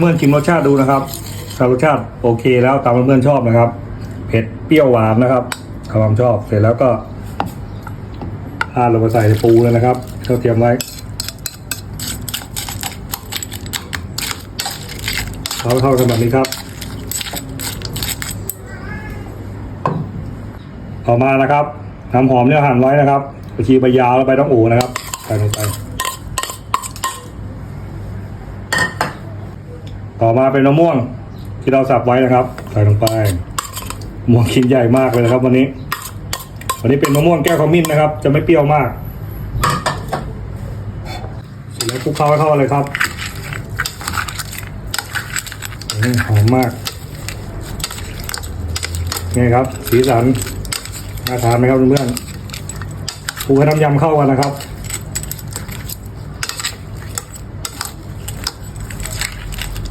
เพื่อนชิมรสชาติดูนะครับถ้ารสชาติโอเคแล้วตามเพื่อนๆชอบนะครับ เผ็ดเปรี้ยวหวานนะครับตามความชอบเสร็จแล้วก็ราดลงไปใส่ปูเลยนะครับเราเตรียมไว้เขาเข้ากันแบบนี้ครับ ต่อมานะครับน้ำหอมเนี่ยหั่นไว้นะครับกระชีใบยาวแล้วใบต้องโอนะครับใส่ลงไป ต่อมาเป็นมะม่วงที่เราสับไว้นะครับใส่ลงไปม่วงชิ้นใหญ่มากเลยนะครับวันนี้ วันนี้เป็นมะม่วงแก้วขมิ้นนะครับ จะไม่เปรี้ยวมากเสร็จแล้วคลุกเคล้าให้เข้าเลยครับหอมมากนี่ครับ สีสันน่าทานไหมครับเพื่อนๆคลุกให้น้ำยำเข้ากันนะครับ